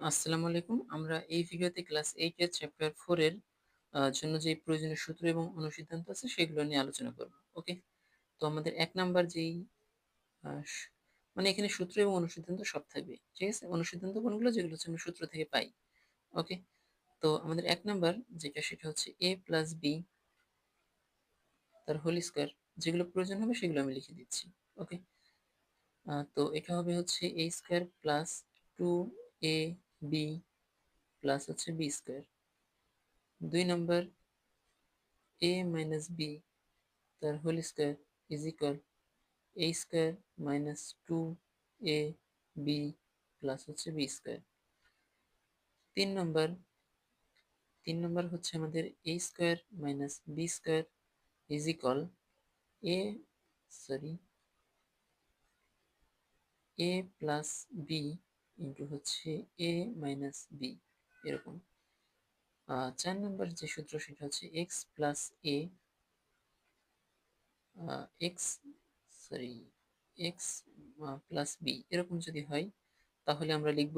আসসালামু আলাইকুম। আমরা এই ভিডিওতে ক্লাস এইট এর চ্যাপ্টার ফোর এর আহ, জন্য যে প্রয়োজনীয় সূত্র এবং অনুসিদ্ধান্ত আছে সেগুলো নিয়ে আলোচনা করব ওকে তো আমাদের এক নাম্বার যেই মানে এখানে সূত্র এবং অনুসিদ্ধান্ত সব থাকবে ঠিক আছে? অনুসিদ্ধান্ত কোনগুলো? যেগুলো হচ্ছে আমরা সূত্র থেকে পাই ওকে তো আমাদের এক নাম্বার যেটা সেটা হচ্ছে এ প্লাস বি তার হোল স্কয়ার যেগুলো প্রয়োজন হবে সেগুলো আমি লিখে দিচ্ছি ওকে তো এটা হবে হচ্ছে A square plus two A B plus হচ্ছে বি স্কয়ার দুই নাম্বার a minus b, তার whole square is equal a square minus two A B plus হচ্ছে বি স্কয়ার তিন নম্বর তিন নম্বর হচ্ছে আমাদের a square minus B square is equal A sorry A plus B into হচ্ছে এ মাইনাস বি এরকম। চার নম্বর যে সূত্র, সেটা হচ্ছে X plus A X sorry X plus B এরকম যদি হয়, তাহলে আমরা লিখব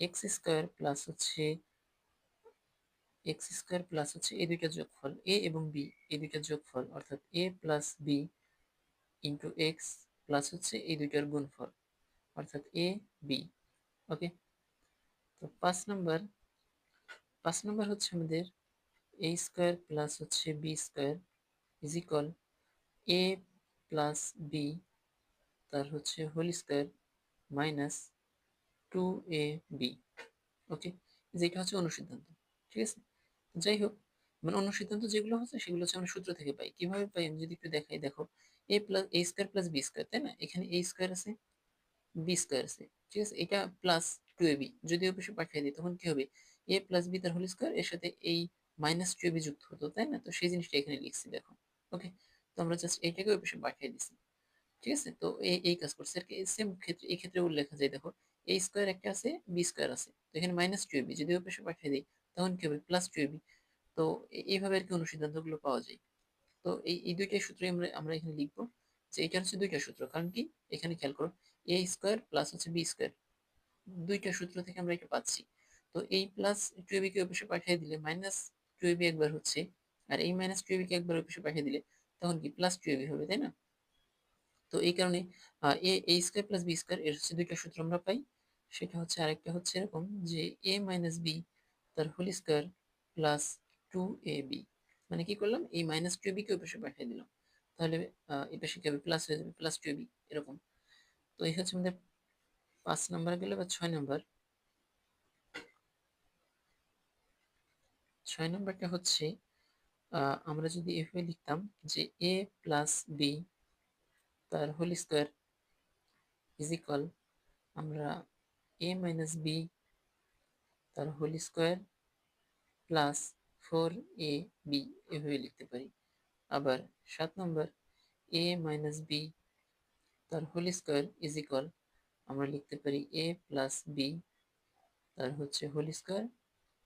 এক্স স্কোয়ার প্লাস হচ্ছে এক্স স্কোয়ার প্লাস হচ্ছে এই দুইটা যোগফল এ এবং বি এই দুইটা যোগফল, অর্থাৎ A plus B into X plus হচ্ছে এই দুইটার গুণফল। অর্থাৎ এ বি ওকে তো পাঁচ নাম্বার পাঁচ নাম্বার হচ্ছে আমাদের এ স্কোয়ার প্লাস হচ্ছে B square is equal A plus B তার হচ্ছে whole square minus two A B okay যেটা হচ্ছে অনুসিদ্ধান্ত, ঠিক আছে? যাই হোক মানে অনুসিদ্ধান্ত যেগুলো হচ্ছে সেগুলো হচ্ছে আমরা সূত্র থেকে পাই। কীভাবে পাই? আমি যদি একটু দেখাই, দেখো A plus A square plus B square তাই না? এখানে এ স্কোয়ার আছে বি স্কোয়ার আছে। ঠিক আছে? এটা প্লাস টু এ বি যদি অবশ্যই পাঠিয়ে দিই, তখন কি হবে? এ প্লাস বি তার হোল স্কোয়ার এর সাথে এই মাইনাস টু এ বি যুক্ত হতো, তাই না? তো সেই জিনিসটা এখানে লিখছি, দেখো। ওকে তো আমরা জাস্ট এইটাকে অবশ্যই পাঠিয়ে দিছি। ঠিক আছে? তো এই কাজ করছে। আর কি সেম ক্ষেত্রে, এই ক্ষেত্রে লেখা যায় দেখো। এ স্কোয়ার একটা আছে বি স্কোয়ার আছে। তো এখানে মাইনাস টু এবি যদি অপেক্ষা পাঠিয়ে দিই, তখন কি হবে? প্লাস টু এবি তো এইভাবে আর কি অনুসিদ্ধান্তগুলো পাওয়া যায়। তো এই এই দুইটাই সূত্রে আমরা আমরা এখানে লিখব যে এটা হচ্ছে দুইটা সূত্র। কারণ কি? এখানে খেয়াল করো এ স্কোয়ার প্লাস হচ্ছে বি স্কোয়ার দুইটা সূত্র থেকে আমরা এটা পাচ্ছি। তো এই প্লাস টু এবি কে অপেক্ষা পাঠিয়ে দিলে মাইনাস টু এবি একবার হচ্ছে, আর এই মাইনাস টু এবি কে একবার অপেক্ষা পাঠিয়ে দিলে তখন কি প্লাস টু এবি হবে, তাই না? তো এই কারণে A A square plus B square এর হচ্ছে দুইটা সূত্র আমরা পাই। সেটা হচ্ছে আরেকটা হচ্ছে এরকম যে এ মাইনাস বি তার whole square plus two A B মানে কি করলাম? এই মাইনাস টু বি কে ওই পাশে পাঠিয়ে দিলাম। তাহলে এই পাশে হবে? প্লাস হয়ে যাবে প্লাস টু বি এরকম। তো এই হচ্ছে আমাদের পাঁচ নাম্বার গেলে বা ছয় নাম্বার। ছয় নাম্বারটা হচ্ছে আমরা যদি এভাবে লিখতাম যে এ প্লাস বি তার হোল স্কোয়ার ইজ আমরা এ মাইনাস বি তার whole square plus four A B এভাবে লিখতে পারি। আবার সাত নম্বর এ মাইনাস বি তার হোল স্কোয়ার ইজ ইকুয়াল আমরা লিখতে পারি এ প্লাস বি তার হচ্ছে হোল স্কোয়ার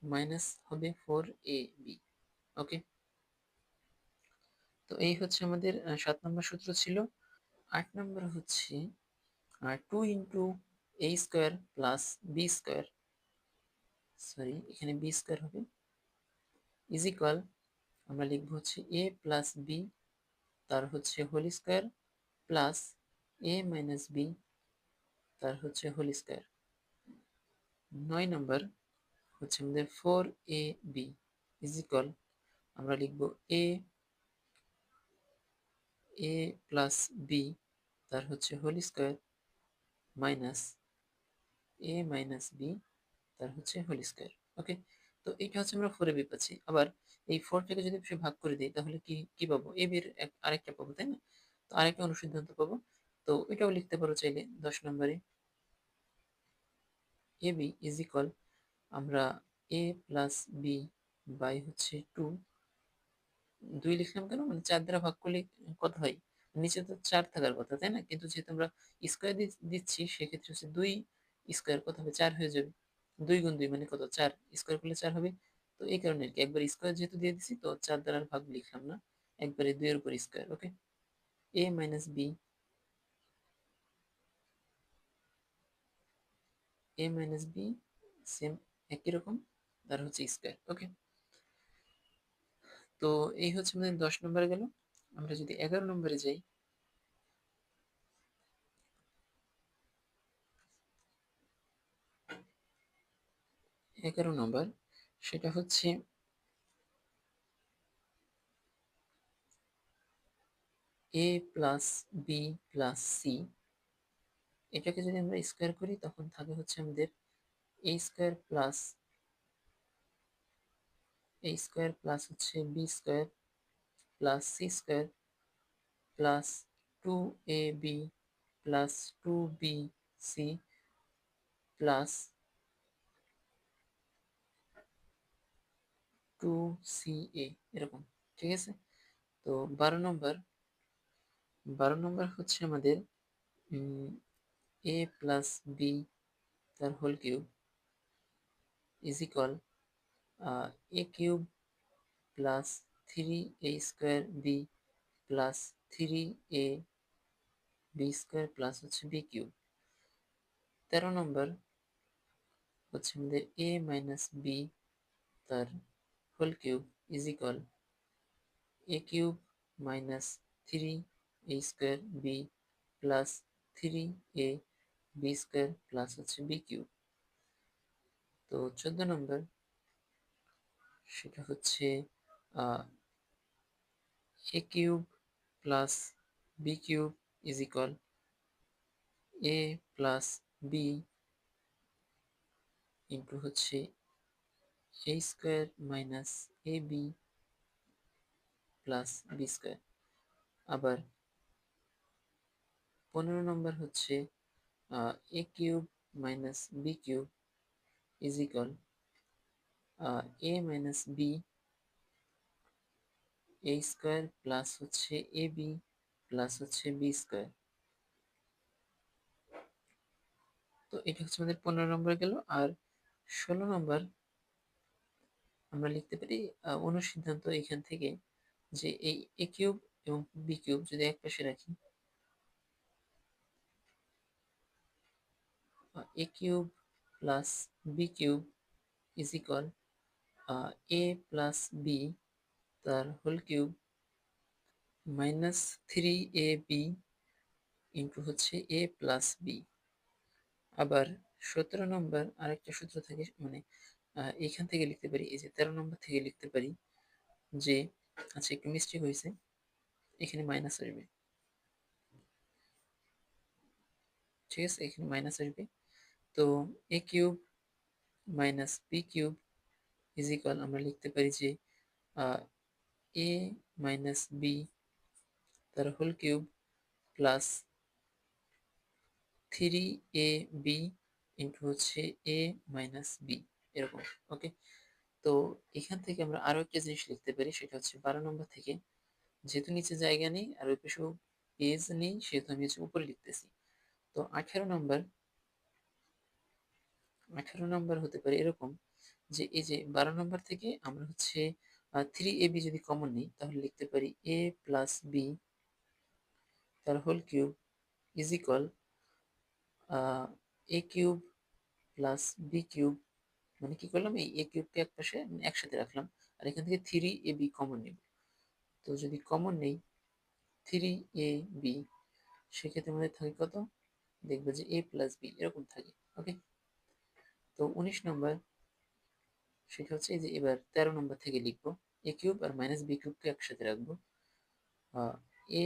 মাইনাস হবে ফোর এ বি ওকে তো এই হচ্ছে আমাদের সাত নম্বর সূত্র ছিল। আট নম্বর হচ্ছে two into A square plus B square sorry এখানে বি স্কোয়ার হবে ইজ ইকুয়াল আমরা লিখব হচ্ছে এ প্লাস বি তার হচ্ছে whole square plus A minus B তার হচ্ছে হোল স্কোয়ার নয় নম্বর হচ্ছে আমাদের four A B is equal আমরা লিখব এ এ প্লাস বি তার হচ্ছে whole square minus A minus B তার হচ্ছে হোল স্কোয়ার ওকে তো এইটা হচ্ছে আমরা ফোরে বি পাচ্ছি। আবার এই ফোরটাকে যদি সে ভাগ করে দিই, তাহলে কি কি পাবো? এ বির আরেকটা পাবো, তাই না? তো আরেকটা অনুসিদ্ধান্ত পাবো। তো এটাও লিখতে পারো চাইলে দশ নম্বরে। এ বি ইজ ইকল আমরা এ প্লাস বি বাই হচ্ছে টু দুই লিখলাম কেন? মানে চার দ্বারা ভাগ করলে কত হয়? নিচে তো চার থাকার কথা, তাই না? কিন্তু যেহেতু আমরা স্কোয়ার দিচ্ছি, সেক্ষেত্রে হচ্ছে দুই স্কোয়ার কত হবে? চার হয়ে যাবে। দুই গুণ দুই মানে কত? চার। স্কোয়ার করলে চার হবে। তো এই কারণে আর কি, একবার স্কোয়ার যেহেতু দিয়ে দিচ্ছি তো চার দ্বারা ভাগ লিখলাম না। একবারে দুইয়ের উপর square okay A minus B A minus B same একই রকম, তার হচ্ছে স্কোয়ার ওকে তো এই হচ্ছে আমাদের দশ নম্বরে গেল। আমরা যদি এগারো নম্বরে যাই, এগারো নম্বর সেটা হচ্ছে A plus B plus C এটাকে যদি আমরা স্কোয়ার করি, তখন থাকে হচ্ছে আমাদের A square plus A square plus হচ্ছে B square plus C square plus two A B plus two B C plus two C A এরকম, ঠিক আছে? তো বারো নম্বর বারো নম্বর হচ্ছে আমাদের এ প্লাস বি তার whole cube is equal A cube plus three A square B plus three A B square plus হচ্ছে বি কিউব তেরো নম্বর হচ্ছে আমাদের এ মাইনাস বি তার whole cube is equal A cube minus three A square B plus three A B square plus হচ্ছে B cube তো চোদ্দ নম্বর সেটা হচ্ছে A cube plus B cube is equal A plus B into হচ্ছে A square minus A B plus B square আবার পনেরো নম্বর হচ্ছে A cube minus B cube is equal A minus B A square plus হচ্ছে A B plus হচ্ছে B square তো এটা হচ্ছে আমাদের পনেরো নম্বর গেল, আর ষোলো নম্বর আমরা লিখতে পারি অনুসিদ্ধান্ত এখান থেকে যে এই এ কিউব এবং বি কিউব যদি এক পাশে রাখি A cube plus B cube is equal A plus B তার whole cube minus three A B into হচ্ছে এ প্লাস বি আবার সতেরো নম্বর আরেকটা সূত্র থাকে মানে এখান থেকে লিখতে পারি, এই যে তেরো নম্বর থেকে লিখতে পারি যে আচ্ছা একটু মিস্টেক হয়েছে, এখানে মাইনাস আসবে। ঠিক আছে, এখানে মাইনাস আসবে। তো A cube minus B cube is equal আমরা লিখতে পারি যে এ মাইনাস বি তার whole cube plus three A B into হচ্ছে এ মাইনাস বি এরকম ওকে তো এখান থেকে আমরা আরও একটা জিনিস লিখতে পারি, সেটা হচ্ছে বারো নম্বর থেকে, যেহেতু নিচে জায়গা নেই আর ওই পাশেও পেজ নেই, সেহেতু আমি হচ্ছে উপরে লিখতেছি। তো আঠারো নম্বর আঠারো নম্বর হতে পারে এরকম যে, এই যে বারো নম্বর থেকে আমরা হচ্ছে থ্রি এ বি যদি কমন নিই, তাহলে লিখতে পারি এ প্লাস বি তার whole cube is equal A cube plus B cube মানে কি করলাম? এই এ কিউবকে এক পাশে একসাথে রাখলাম আর এখান থেকে থ্রি এ বি কমন নেব। তো যদি কমন নেই থ্রি এ বি সেক্ষেত্রে আমাদের থাকে কত? দেখব যে এ প্লাস বি এরকম থাকে ওকে তো উনিশ নম্বর সেটা হচ্ছে এই যে এবার তেরো নম্বর থেকে লিখব। এ কিউব আর মাইনাস বি কিউবকে একসাথে রাখব। A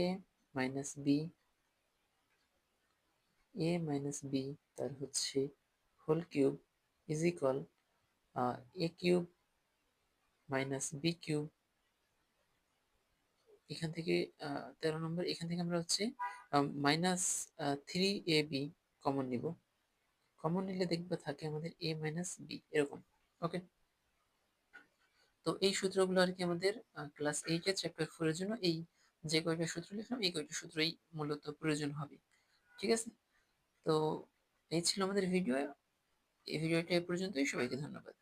minus B A minus B তার হচ্ছে whole cube is equal A cube minus B cube এখান থেকে তেরো নম্বর, এখান থেকে আমরা হচ্ছে minus three A B common নিব। কমন নিলে দেখবে থাকে আমাদের এ মাইনাস বি এরকম ওকে তো এই সূত্রগুলো আর কি আমাদের ক্লাস এইটের চ্যাপ্টার ফোরের জন্য এই যে কয়টা সূত্র লিখলাম, এই কয়টা সূত্রই মূলত প্রয়োজন হবে, ঠিক আছে? তো এই ছিল আমাদের ভিডিও এই ভিডিওটা এ পর্যন্তই, সবাইকে ধন্যবাদ।